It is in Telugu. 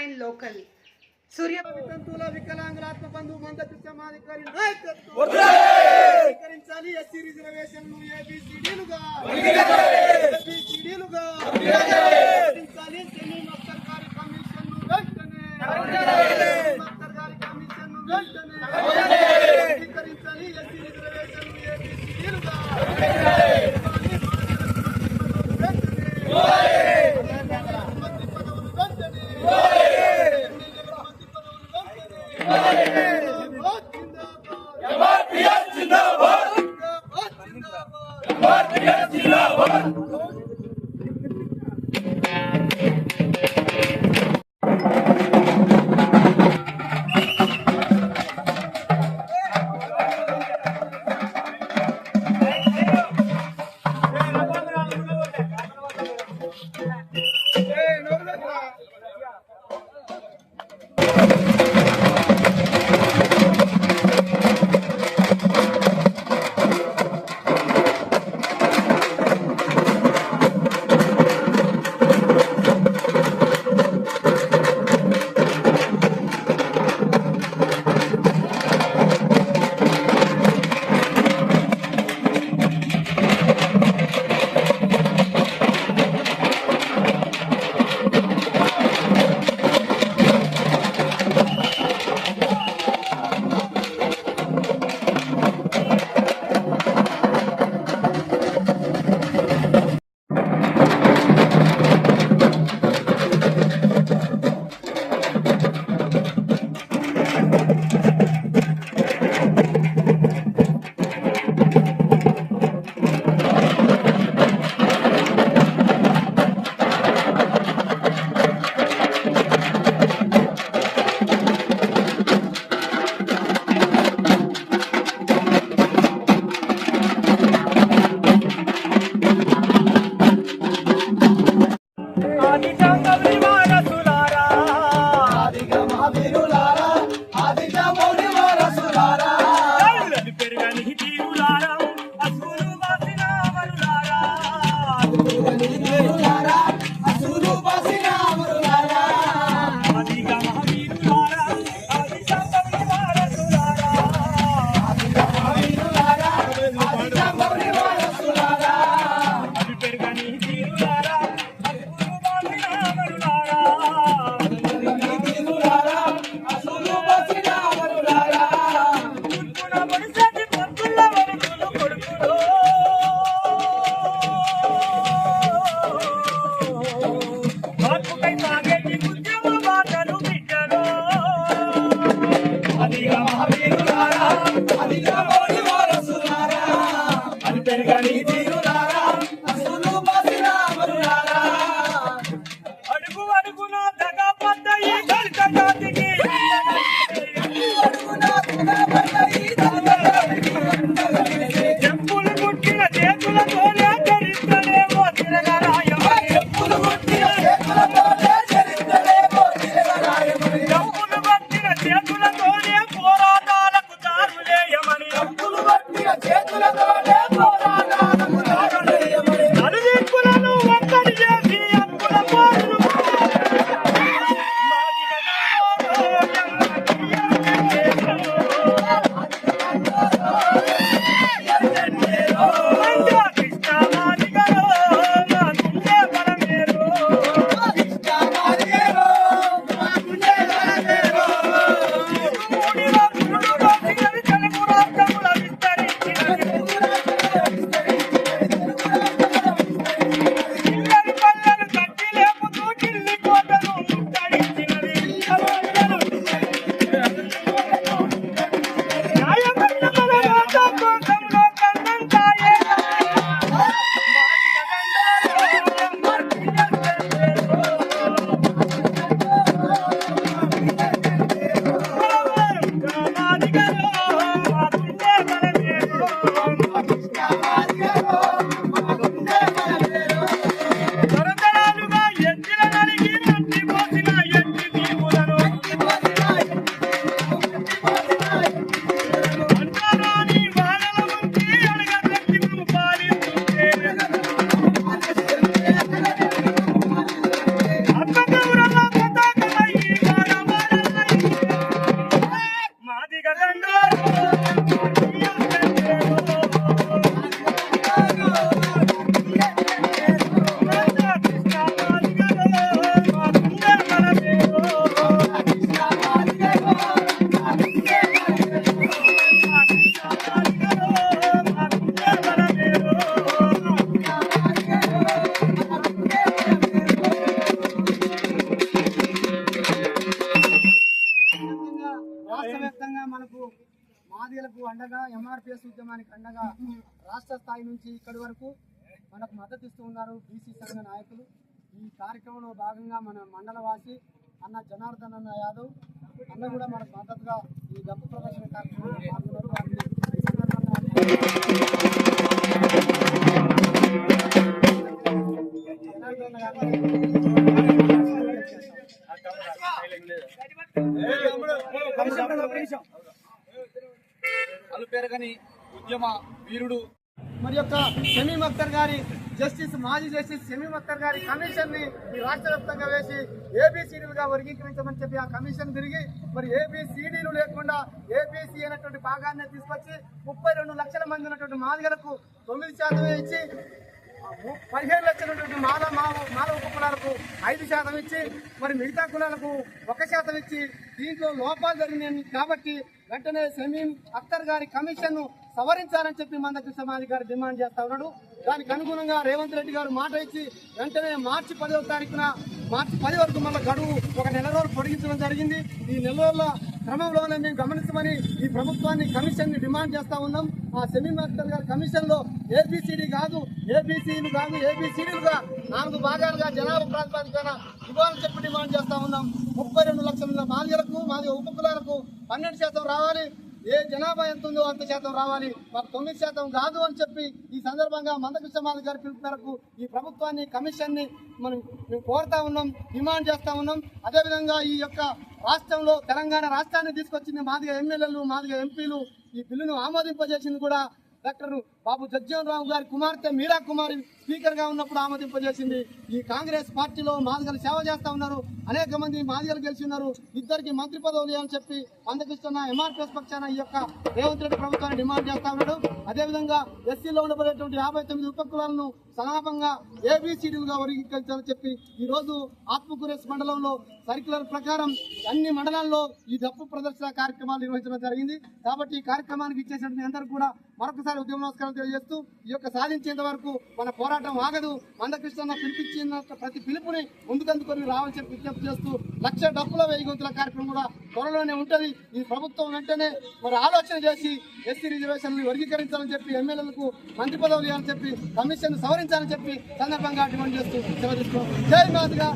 నైన్ లోకల్ సూర్య వితంతువుల వికలాంగుల ఆత్మ బంధువు మద్దతు సమాధికారి నాయకత్వం స్వీకరించాలి ఎస్సీ రిజర్వేషన్లు ఏబిసిడీలుగా ఏబిసిడీలుగా Oh. అదిగా మహావీరులారా, వారసులారా, పెరగని తీరులారా, అసలు అడుగు అడుగున దగా పడ్డ ఈ దళిత జాతికి ఉద్యమానికి అండగా రాష్ట్ర స్థాయి నుంచి ఇక్కడి వరకు మనకు మద్దతు ఇస్తూ ఉన్నారు బీసీ సంఘ నాయకులు. ఈ కార్యక్రమంలో భాగంగా మన మండలవాసి అన్న జనార్దన్ అన్న యాదవ్ అన్న కూడా మనకు మద్దతుగా ఈ డబ్బు ప్రదర్శన కార్యక్రమంలో పాల్గొన్నారు. జనార్దన్ అలుపెరగని ఉద్యమ వీరుడు. మరి యొక్క షమీం అఖ్తర్ గారి జస్టిస్ మాజీ జస్టిస్ షమీం అఖ్తర్ గారి కమిషన్ని ఈ రాష్ట్ర వ్యాప్తంగా వేసి ఏబిసిడీలుగా వర్గీకరించమని చెప్పి ఆ కమిషన్ తిరిగి మరి ఏబిసిడీలు లేకుండా ఏబిసి అయినటువంటి భాగాన్ని తీసుకొచ్చి ముప్పై రెండు లక్షల మంది ఉన్నటువంటి మాదిగలకు తొమ్మిది శాతమే ఇచ్చి పదిహేను లక్షల ఉన్నటువంటి మాల మాల ఉప కులాలకు ఐదు శాతం ఇచ్చి మరి మిగతా కులాలకు ఒక శాతం ఇచ్చి దీంట్లో లోపాలు జరిగినాయి కాబట్టి వెంటనే సమీం అఖ్తర్ గారి కమిషన్ను సవరించాలని చెప్పి మందకృష్ణ మాది గారు డిమాండ్ చేస్తా ఉన్నాడు. దానికి అనుగుణంగా రేవంత్ రెడ్డి గారు మాట ఇచ్చి వెంటనే మార్చి పదవ తారీఖున మార్చి పది వరకు మళ్ళీ గడువు ఒక నెల రోజులు పొడిగించడం జరిగింది. ఈ నెల రోజుల క్రమంలోనే మేము గమనించమని ఈ ప్రభుత్వాన్ని కమిషన్ని డిమాండ్ చేస్తా ఉన్నాం. ఆ సెమీ మాస్టర్ గారి కమిషన్లో ఏబిసిడి కాదు ఏబిసిలు కాదు ఏబిసిడీలుగా నాలుగు భాగాలుగా జనాభా ప్రాతిపదికన ఇవ్వాలని చెప్పి డిమాండ్ చేస్తా ఉన్నాం. ముప్పై రెండు లక్షల మాదిగలకు మాది ఉపకులాలకు పన్నెండు శాతం రావాలి. ఏ జనాభా ఎంత ఉందో అంత శాతం రావాలి. మాకు తొమ్మిది శాతం కాదు అని చెప్పి ఈ సందర్భంగా మందకృష్ణ మాది గారి పిలుపు మేరకు ఈ ప్రభుత్వాన్ని కమిషన్ని మనం మేము కోరుతా ఉన్నాం డిమాండ్ చేస్తా ఉన్నాం. అదేవిధంగా ఈ యొక్క రాష్ట్రంలో తెలంగాణ రాష్ట్రాన్ని తీసుకొచ్చిన మాదిగా ఎమ్మెల్యేలు మాదిగా ఎంపీలు ఈ బిల్లును ఆమోదింపజేసింది కూడా డాక్టర్ బాబు జగ్జీవన్ రావు గారి కుమార్తె మీరా కుమారి స్పీకర్గా ఉన్నప్పుడు ఆమోదింపజేసింది. ఈ కాంగ్రెస్ పార్టీలో మాదిగలు సేవ చేస్తా ఉన్నారు. అనేక మంది మాదిగలు గెలిచి ఉన్నారు ఇద్దరికి మంత్రి పదవులు అని చెప్పి అందకిస్తున్న ఎంఆర్పీఎస్ పక్షాన ఈ యొక్క రేవంత్ రెడ్డి ప్రభుత్వాన్ని డిమాండ్ చేస్తా ఉన్నాడు. అదేవిధంగా ఎస్సీలో ఉండబడేటువంటి యాభై తొమ్మిది ఉపకులాలను సమాపంగా ఏబిసిడీలుగా వర్గీకరించాలని చెప్పి ఈ రోజు ఆత్మకూరేస్ మండలంలో సర్క్యులర్ ప్రకారం అన్ని మండలాల్లో ఈ డప్పు ప్రదర్శన కార్యక్రమాలు నిర్వహించడం జరిగింది. కాబట్టి ఈ కార్యక్రమానికి ఇచ్చేసిన అందరూ కూడా మరొకసారి ఉద్యమ నమస్కారం తెలియజేస్తూ ఈ యొక్క సాధించేంత వరకు మన పోరాటం ఆగదు. మందకృష్ణ పిలిపించిన ప్రతి పిలుపుని ముందుకందుకొని రావాల్సిన విజ్ఞప్తి చేస్తూ లక్ష డబ్బుల వెయ్యి గొంతుల కార్యక్రమం కూడా త్వరలోనే ఉంటుంది. ఈ ప్రభుత్వం వెంటనే మరి ఆలోచన చేసి ఎస్సీ రిజర్వేషన్లు వర్గీకరించాలని చెప్పి ఎమ్మెల్యేలకు మంత్రి పదవులు ఇవ్వాలని చెప్పి కమిషన్ సవరించాలని చెప్పి సందర్భంగా డిమాండ్ చేస్తూ సెలవు తీసుకున్నాం. జై మాదిగా!